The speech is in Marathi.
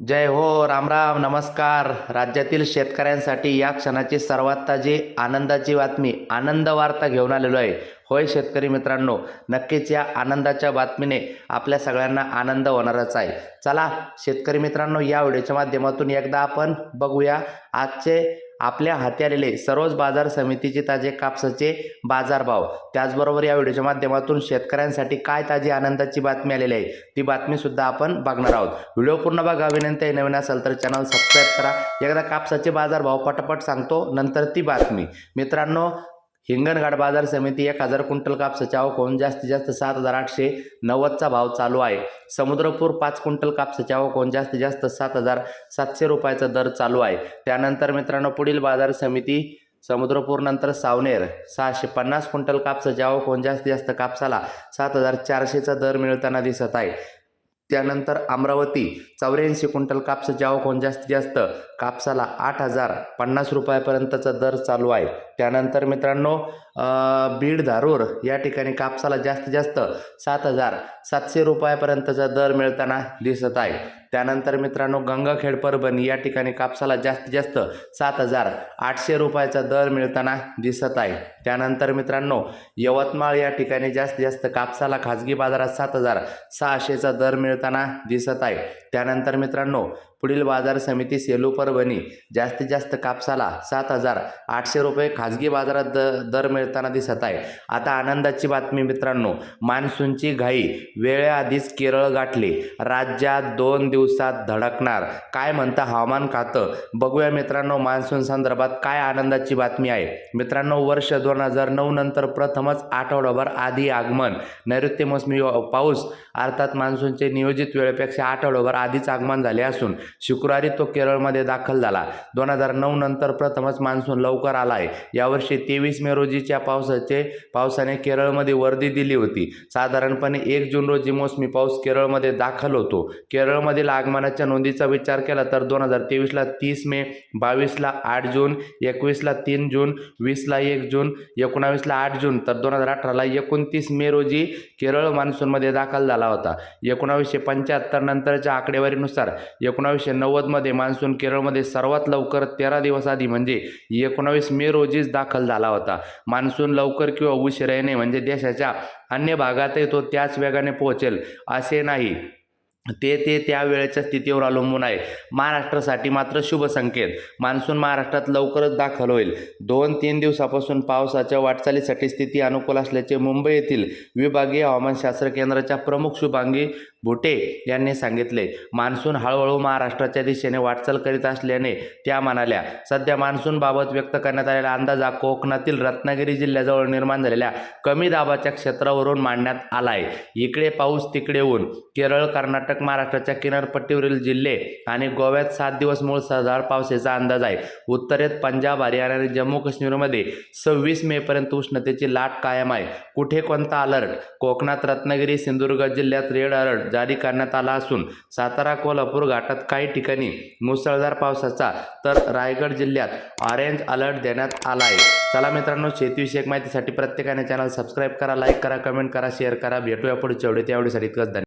जय हो रामराम नमस्कार. राज्यातील शेतकऱ्यांसाठी या क्षणाची सर्वात ताजी आनंदाची बातमी आनंद वार्ता घेऊन आलेलो आहे. होय शेतकरी मित्रांनो नक्कीच या आनंदाच्या बातमीने आपल्या सगळ्यांना आनंद होणारच आहे. चला शेतकरी मित्रांनो या व्हिडिओच्या माध्यमातून एकदा आपण बघूया आजचे आपल्या हाती आलेले सर्वच बाजार समितीचे ताजे कापसाचे बाजारभाव. त्याचबरोबर या व्हिडिओच्या माध्यमातून शेतकऱ्यांसाठी काय ताजी आनंदाची बातमी आलेली आहे ती बातमीसुद्धा आपण बघणार आहोत. व्हिडिओ पूर्ण बघा विनंती आहे नवीन असेल तर चॅनल सबस्क्राईब करा. एकदा कापसाचे बाजारभाव पटापट सांगतो नंतर ती बातमी. मित्रांनो हिंगणघाट बाजार समिती एक हजार क्विंटल कापसाच्या आवक जास्तीत जास्त सात हजार आठशे नव्वदचा भाव चालू आहे. समुद्रपूर पाच क्विंटल कापसाच्या आवक जास्तीत जास्त सात हजार सातशे रुपयाचा दर चालू आहे. त्यानंतर मित्रांनो पुढील बाजार समिती समुद्रपूर नंतर सावनेर. सहाशे पन्नास क्विंटल कापसाच्या आवक जास्तीत जास्त कापसाला सात हजार चारशेचा दर मिळताना दिसत आहे. त्यानंतर अमरावती चौऱ्याऐंशी क्विंटल कापसाची आवक जास्तीत जास्त कापसाला आठ हजार पन्नास रुपयापर्यंतचा दर चालू आहे. त्यानंतर मित्रांनो बीड धारूर या ठिकाणी कापसाला जास्तीत जास्त सात हजार सातशे रुपयापर्यंतचा दर मिळताना दिसत आहे. त्यानंतर मित्रांनो गंगाखेड परभणी या ठिकाणी कापसाला जास्तीत जास्त सात हजार आठशे रुपयाचा दर मिळताना दिसत आहे. त्यानंतर मित्रांनो यवतमाळ या ठिकाणी जास्तीत जास्त कापसाला खाजगी बाजारात सात हजार सहाशेचा दर मिळताना दिसत आहे. त्यानंतर मित्रांनो पुढील बाजार समिती सेलू परभणी जास्तीत जास्त कापसाला सात हजार आठशे रुपये खा खाजगी बाजारात द दर मिळताना दिसत आहे. आता आनंदाची बातमी मित्रांनो. मान्सूनची घाई. वेळेआधीच केरळ गाठली. राज्यात दोन दिवसात धडकणार. काय म्हणतं हवामान खातं? बघूया मित्रांनो मान्सून संदर्भात काय आनंदाची बातमी आहे. मित्रांनो वर्ष दोन हजार नऊ नंतर प्रथमच आठवडाभर आधी आगमन. नैऋत्य मोसमी पाऊस. अर्थात मान्सूनचे नियोजित वेळेपेक्षा आठवडाभर आधीच आगमन झाले असून शुक्रवारी तो केरळमध्ये दाखल झाला. दोन हजार नऊ नंतर प्रथमच मान्सून लवकर आला आहे. यावर्षी तेवीस मे रोजीच्या पावसाचे पावसाने केरळमध्ये वर्दी दिली होती. साधारणपणे एक जून रोजी मोसमी पाऊस केरळमध्ये दाखल होतो. केरळमधील आगमनाच्या नोंदीचा विचार केला तर दोन हजार तेवीसला तीस मे बावीसला आठ जून एकवीसला तीन जून वीसला एक जून एकोणावीसला आठ जून तर दोन हजार अठराला एकोणतीस मे रोजी केरळ मान्सूनमध्ये दाखल झाला होता. एकोणावीसशे पंच्याहत्तर नंतरच्या आकडेवारीनुसार एकोणावीसशे नव्वदमध्ये मान्सून केरळमध्ये सर्वात लवकर तेरा दिवस आधी म्हणजे एकोणावीस मे रोजी रोजीच दाखल झाला होता. मान्सून लवकर किंवा उशिराने येणे म्हणजे देशाच्या अन्य भागातही तो त्याच वेगाने पोहोचेल असे नाही. ते ते त्या वेळेच्या स्थितीवर अवलंबून आहे. महाराष्ट्रासाठी मात्र शुभ संकेत. मान्सून महाराष्ट्रात लवकरच दाखल होईल. दोन तीन दिवसापासून पावसाच्या वाटचालीसाठी स्थिती अनुकूल असल्याचे मुंबई येथील विभागीय हवामानशास्त्र केंद्राच्या प्रमुख शुभांगी भुटे यांनी सांगितले. मान्सून हळूहळू महाराष्ट्राच्या दिशेने वाटचाल करीत असल्याने त्या म्हणाल्या सध्या मान्सूनबाबत व्यक्त करण्यात आलेला अंदाज हा कोकणातील रत्नागिरी जिल्ह्याजवळ निर्माण झालेल्या कमी दाबाच्या क्षेत्रावरून मांडण्यात आला आहे इकडे पाऊस तिकडे ऊन. केरळ कर्नाटक महाराष्ट्राच्या किनारपट्टीवरील जिल्हे आणि गोव्यात सात दिवस मुसळधार पावसाचा अंदाज आहे. उत्तरेत पंजाब हरियाणा आणि जम्मू काश्मीरमध्ये सव्वीस मेपर्यंत उष्णतेची लाट कायम आहे. कुठे कोणता अलर्ट? कोकणात रत्नागिरी सिंधुदुर्ग जिल्ह्यात रेड अलर्ट जारी करण्यात आला असून सातारा कोल्हापूर घाटात काही ठिकाणी मुसळधार पावसाचा तर रायगड जिल्ह्यात ऑरेंज अलर्ट देण्यात आला आहे. चला मित्रांनो शेतीविषयक माहितीसाठी प्रत्येकाने चॅनल सबस्क्राईब करा लाईक करा कमेंट करा शेअर करा. भेटूया पुढच्या व्हिडिओ त्यावेळेसाठी इतकंच धन्यवाद.